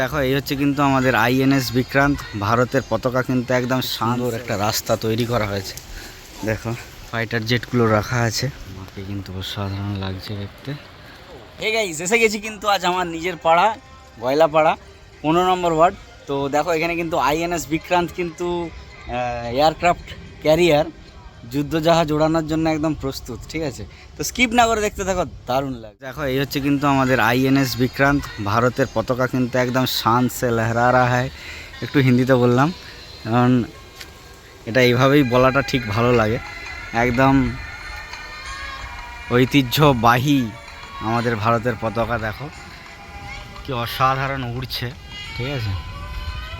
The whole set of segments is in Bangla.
দেখো, এই হচ্ছে কিন্তু আমাদের আইএনএস বিক্রান্ত। ভারতের পতাকা কিন্তু একদম সুন্দর একটা রাস্তা তৈরি করা হয়েছে। দেখো, ফাইটার জেটগুলো রাখা আছে। আমাকে কিন্তু অসাধারণ লাগছে দেখতে। এসে গেছি কিন্তু আজ আমার নিজের পাড়া গয়লা পাড়া পনেরো নম্বর ওয়ার্ড। তো দেখো, এখানে কিন্তু আইএনএস বিক্রান্ত কিন্তু এয়ারক্রাফট ক্যারিয়ার যুদ্ধজাহাজ ওড়ানোর জন্য একদম প্রস্তুত, ঠিক আছে? তো স্কিপ না করে দেখতে থাকো, দারুণ লাগে দেখো, এই হচ্ছে কিন্তু আমাদের আইএনএস বিক্রান্ত। ভারতের পতাকা কিন্তু একদম শান লহরা হয়। একটু হিন্দিতে বললাম, কারণ এটা এইভাবেই বলাটা ঠিক ভালো লাগে। একদম ঐতিহ্যবাহী আমাদের ভারতের পতাকা, দেখো। কি অসাধারণ উড়ছে, ঠিক আছে?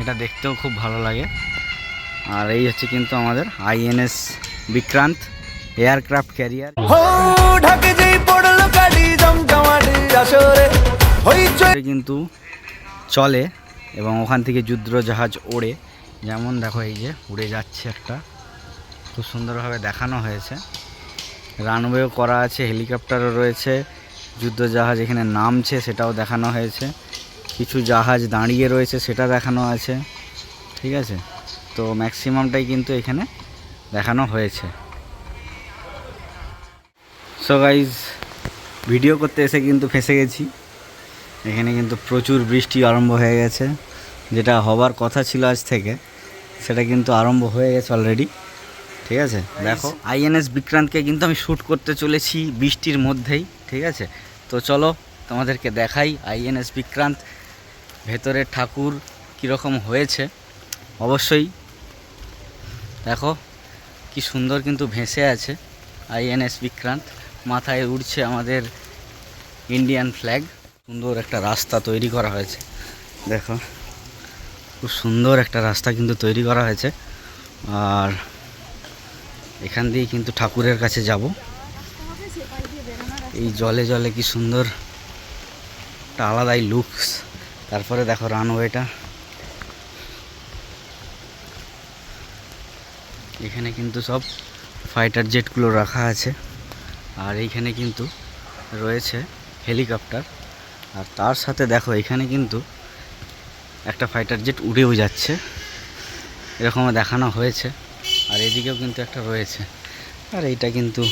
এটা দেখতেও খুব ভালো লাগে। আর এই হচ্ছে কিন্তু আমাদের আইএনএস বিক্রান্ত এয়ারক্রাফট ক্যারিয়ার। কিন্তু চলে এবং ওখান থেকে যুদ্ধ জাহাজ ওড়ে। যেমন দেখো এই যে উড়ে যাচ্ছে একটা। খুব সুন্দরভাবে দেখানো হয়েছে। রানওয়েও করা আছে হেলিকপ্টারও রয়েছে। যুদ্ধ জাহাজ এখানে নামছে সেটাও দেখানো হয়েছে। কিছু জাহাজ দাঁড়িয়ে রয়েছে সেটা দেখানো আছে। ঠিক আছে? তো ম্যাক্সিমামটাই কিন্তু এখানে দেখানো হয়েছে। সো গাইজ ভিডিও করতে এসে কিন্তু ফেঁসে গেছি। এখানে কিন্তু প্রচুর বৃষ্টি আরম্ভ হয়ে গেছে। যেটা হবার কথা ছিল আজ থেকে সেটা কিন্তু আরম্ভ হয়ে গেছে অলরেডি ঠিক আছে? দেখো আইএনএস বিক্রান্তকে কিন্তু আমি শ্যুট করতে চলেছি বৃষ্টির মধ্যেই। ঠিক আছে? তো চলো তোমাদেরকে দেখাই আইএনএস বিক্রান্ত ভেতরে ঠাকুর কীরকম হয়েছে। অবশ্যই দেখো। কি সুন্দর কিন্তু ভেসে আছে আইএনএস বিক্রান্ত। মাথায় উঠছে আমাদের ইন্ডিয়ান ফ্ল্যাগ। সুন্দর একটা রাস্তা তৈরি করা হয়েছে। দেখো, খুব সুন্দর একটা রাস্তা কিন্তু তৈরি করা হয়েছে। আর এখান দিয়ে কিন্তু ঠাকুরের কাছে যাব। এই জলে জলে কি সুন্দর, একটা আলাদাই লুকস তারপরে দেখো রানওয়েটা এখানে কিন্তু সব ফাইটার জেটগুলো রাখা আছে। আর এইখানে কিন্তু রয়েছে হেলিকপ্টার আর তার সাথে দেখো, এখানে কিন্তু একটা ফাইটার জেট উড়েও যাচ্ছে। এরকমও দেখানো হয়েছে। আর এদিকেও কিন্তু একটা রয়েছে। আর এইটা কিন্তু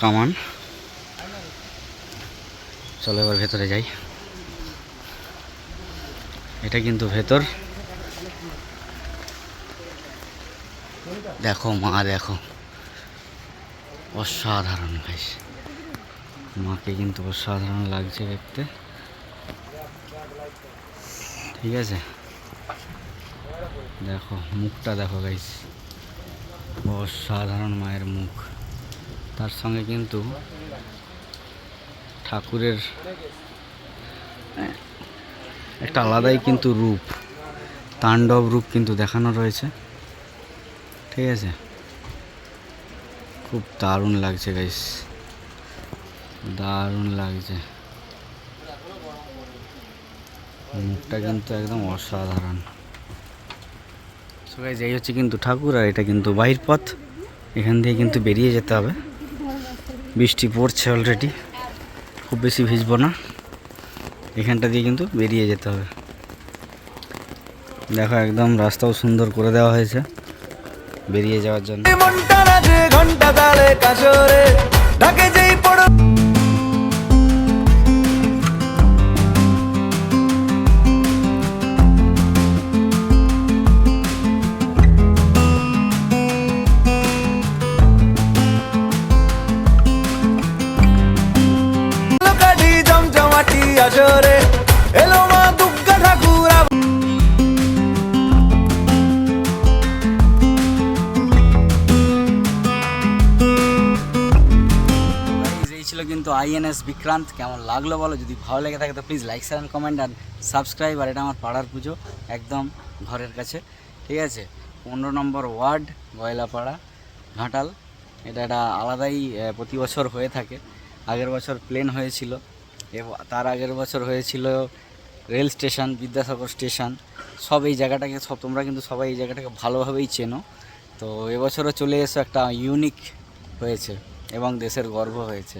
কামান চলো এবার ভেতরে যাই। এটা কিন্তু ভেতর। দেখো মা, দেখো। অসাধারণ ভাই। মাকে কিন্তু অসাধারণ লাগছে দেখতে। ঠিক আছে? দেখো, মুখটা দেখো গাইস অসাধারণ মায়ের মুখ। তার সঙ্গে কিন্তু ঠাকুরের একটা আলাদাই কিন্তু রূপ, তাণ্ডব রূপ কিন্তু দেখানো রয়েছে। ঠিক আছে। খুব দারুণ লাগছে গাইস দারুণ লাগছে। মুখটা কিন্তু একদম অসাধারণ। সো গাইস এই হচ্ছে কিন্তু ঠাকুর, আর এটা কিন্তু বাহির পথ। এখান দিয়ে কিন্তু বেরিয়ে যেতে হবে। বৃষ্টি পড়ছে অলরেডি খুব বেশি ভিজবো না। এখানটা দিয়ে কিন্তু বেরিয়ে যেতে হবে। দেখো, একদম রাস্তাও সুন্দর করে দেওয়া হয়েছে। বেরিয়ে যাওয়ার জন্য। আইএনএস বিক্রান্ত কেমন লাগল বলো? যদি ভালো লেগে থাকে, তো please like share and comment R subscribe আর এটা আমার পাড়ার পুজো, একদম ঘরের কাছে। ঠিক আছে? পনেরো নম্বর ওয়ার্ড, গয়লাপাড়া, ঘাটাল। এটা একটা আলাদাই প্রতি বছর হয়ে থাকে। আগের বছর প্লেন হয়েছিল। তার আগের বছর হয়েছিল রেল স্টেশন, বিদ্যাসাগর স্টেশন। সব এই জায়গাটাকে, সব তোমরা কিন্তু সবাই এই জায়গাটাকে ভালোভাবেই চেনো। তো এবছরও চলে এসো, একটা ইউনিক হয়েছে এবং দেশের গর্ব হয়েছে।